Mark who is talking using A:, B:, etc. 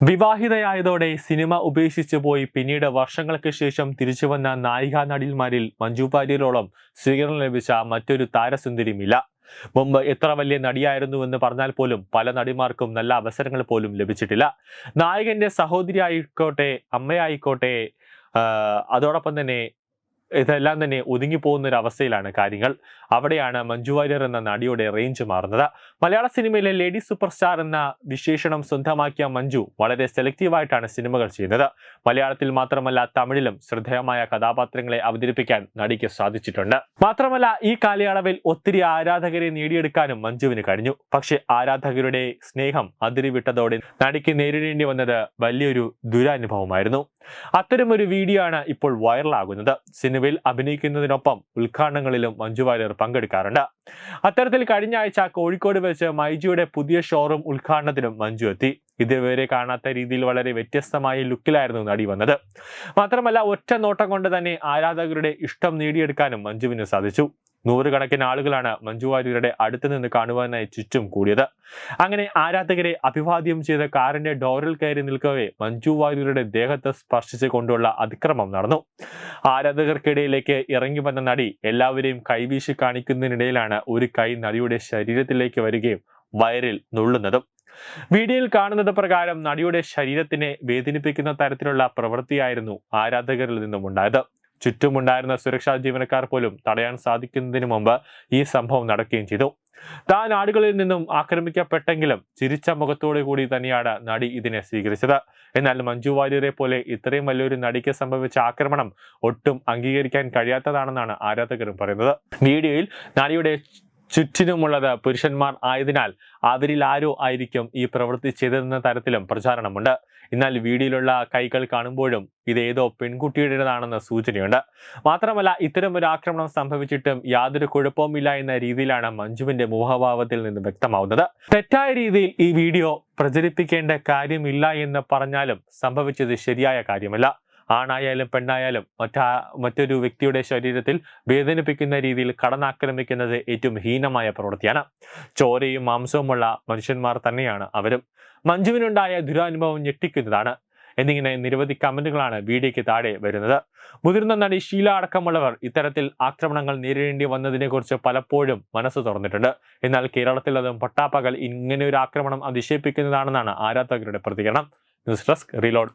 A: വിവാഹിതയായതോടെ cinema ഉപേക്ഷിച്ചു പോയി പിന്നീട് വർഷങ്ങൾക്ക് ശേഷം തിരിച്ചു വന്ന നായികാ നടിമാരിൽ മഞ്ജു വാര്യരോളം സ്വീകരണം ലഭിച്ച മറ്റൊരു താരസുന്ദരിയുമില്ല മുമ്പ് എത്ര വലിയ നടിയായിരുന്നുവെന്ന് പറഞ്ഞാൽ പോലും പല നടിമാർക്കും നല്ല അവസരങ്ങൾ പോലും ലഭിച്ചിട്ടില്ല. നായകന്റെ സഹോദരി ആയിക്കോട്ടെ അമ്മയായിക്കോട്ടെ അതോടൊപ്പം തന്നെ ഇതെല്ലാം തന്നെ ഒതുങ്ങിപ്പോകുന്ന ഒരു അവസ്ഥയിലാണ് കാര്യങ്ങൾ. അവിടെയാണ് മഞ്ജു വാര്യർ എന്ന നടിയുടെ റേഞ്ച് മാറുന്നത്. മലയാള സിനിമയിലെ ലേഡി സൂപ്പർ സ്റ്റാർ എന്ന വിശേഷണം സ്വന്തമാക്കിയ മഞ്ജു വളരെ സെലക്റ്റീവായിട്ടാണ് സിനിമകൾ ചെയ്യുന്നത്. മലയാളത്തിൽ മാത്രമല്ല തമിഴിലും ശ്രദ്ധേയമായ കഥാപാത്രങ്ങളെ അവതരിപ്പിക്കാൻ നടിക്ക് സാധിച്ചിട്ടുണ്ട്. മാത്രമല്ല ഈ കാലയളവിൽ ഒത്തിരി ആരാധകരെ നേടിയെടുക്കാനും മഞ്ജുവിന് കഴിഞ്ഞു. പക്ഷെ ആരാധകരുടെ സ്നേഹം അതിരിവിട്ടതോടെ നടിക്ക് നേരിടേണ്ടി വന്നത് വലിയൊരു ദുരനുഭവമായിരുന്നു. അത്തരമൊരു വീഡിയോ ആണ് ഇപ്പോൾ വൈറലാകുന്നത് സിനിമയിൽ അഭിനയിക്കുന്നതിനൊപ്പം ഉദ്ഘാടനങ്ങളിലും മഞ്ജു വാര്യർ പങ്കെടുക്കാറുണ്ട്. അത്തരത്തിൽ കഴിഞ്ഞ ആഴ്ച കോഴിക്കോട് വെച്ച് മൈജിയുടെ പുതിയ ഷോറൂം ഉദ്ഘാടനത്തിനും മഞ്ജു എത്തി. ഇതുവരെ കാണാത്ത രീതിയിൽ വളരെ വ്യത്യസ്തമായ ലുക്കിലായിരുന്നു നടി വന്നത്. മാത്രമല്ല ഒറ്റ നോട്ടം കൊണ്ട് തന്നെ ആരാധകരുടെ ഇഷ്ടം നേടിയെടുക്കാനും മഞ്ജുവിന് സാധിച്ചു. നൂറുകണക്കിന് ആളുകളാണ് മഞ്ജു വാര്യരുടെ അടുത്ത് നിന്ന് കാണുവാനായി ചുറ്റും കൂടിയത്. അങ്ങനെ ആരാധകരെ അഭിവാദ്യം ചെയ്ത കാറിന്റെ ഡോറിൽ കയറി നിൽക്കവേ മഞ്ജു വാര്യരുടെ ദേഹത്ത് സ്പർശിച്ചു കൊണ്ടുള്ള അതിക്രമം നടന്നു. ആരാധകർക്കിടയിലേക്ക് ഇറങ്ങി വന്ന നടി എല്ലാവരെയും കൈവീശി കാണിക്കുന്നതിനിടയിലാണ് ഒരു കൈ നടിയുടെ ശരീരത്തിലേക്ക് വരികയും വയറിൽ നുള്ളുന്നതും. വീഡിയോയിൽ കാണുന്നത് പ്രകാരം നടിയുടെ ശരീരത്തിനെ വേദനിപ്പിക്കുന്ന തരത്തിലുള്ള പ്രവൃത്തിയായിരുന്നു ആരാധകരിൽ നിന്നും ഉണ്ടായത് ചുറ്റുമുണ്ടായിരുന്ന സുരക്ഷാ ജീവനക്കാർ പോലും തടയാൻ സാധിക്കുന്നതിന് മുമ്പ് ഈ സംഭവം നടക്കുകയും ചെയ്തു. താൻ ആടുകളിൽ നിന്നും ആക്രമിക്കപ്പെട്ടെങ്കിലും ചിരിച്ച മുഖത്തോടു കൂടി തന്നെയാണ് നടി ഇതിനെ സ്വീകരിച്ചത്. എന്നാൽ മഞ്ജു വാര്യരെ പോലെ ഇത്രയും വലിയൊരു നടിക്ക് സംഭവിച്ച ആക്രമണം ഒട്ടും അംഗീകരിക്കാൻ കഴിയാത്തതാണെന്നാണ് ആരാധകരും പറയുന്നത്. വീഡിയോയിൽ നടിയുടെ ചുറ്റിനുമുള്ളത് പുരുഷന്മാർ ആയതിനാൽ അവരിൽ ആരോ ആയിരിക്കും ഈ പ്രവൃത്തി ചെയ്തതെന്ന തരത്തിലും പ്രചാരണമുണ്ട്. എന്നാൽ വീഡിയോയിലുള്ള കൈകൾ കാണുമ്പോഴും ഇത് ഏതോ പെൺകുട്ടിയുടേതാണെന്ന സൂചനയുണ്ട്. മാത്രമല്ല ഇത്തരം ഒരു ആക്രമണം സംഭവിച്ചിട്ടും യാതൊരു കുഴപ്പവുമില്ല എന്ന രീതിയിലാണ് മഞ്ജുവിന്റെ മുഖഭാവത്തിൽ നിന്ന് വ്യക്തമാവുന്നത്. തെറ്റായ രീതിയിൽ ഈ വീഡിയോ പ്രചരിപ്പിക്കേണ്ട കാര്യമില്ല എന്ന് പറഞ്ഞാലും സംഭവിച്ചത് ശരിയായ കാര്യമല്ല. ആണായാലും പെണ്ണായാലും മറ്റാ മറ്റൊരു വ്യക്തിയുടെ ശരീരത്തിൽ വേദനിപ്പിക്കുന്ന രീതിയിൽ കടന്നാക്രമിക്കുന്നത് ഏറ്റവും ഹീനമായ പ്രവൃത്തിയാണ്. ചോരയും മാംസവുമുള്ള മനുഷ്യന്മാർ തന്നെയാണ് അവരും. മഞ്ജുവിനുണ്ടായ ദുരാനുഭവം ഞെട്ടിക്കുന്നതാണ്. എന്നിങ്ങനെ നിരവധി കമന്റുകളാണ് വീഡിയോയ്ക്ക് താഴെ വരുന്നത്. മുതിർന്ന നടി ഷീല അടക്കമുള്ളവർ ഇത്തരത്തിൽ ആക്രമണങ്ങൾ നേരിടേണ്ടി വന്നതിനെക്കുറിച്ച് പലപ്പോഴും മനസ്സ് തുറന്നിട്ടുണ്ട്. എന്നാൽ കേരളത്തിൽ അതും പട്ടാപ്പകൽ ഇങ്ങനെ ഒരു ആക്രമണം അതിശയിപ്പിക്കുന്നതാണെന്നാണ് ആരാധകരുടെ പ്രതികരണം. News desk reload.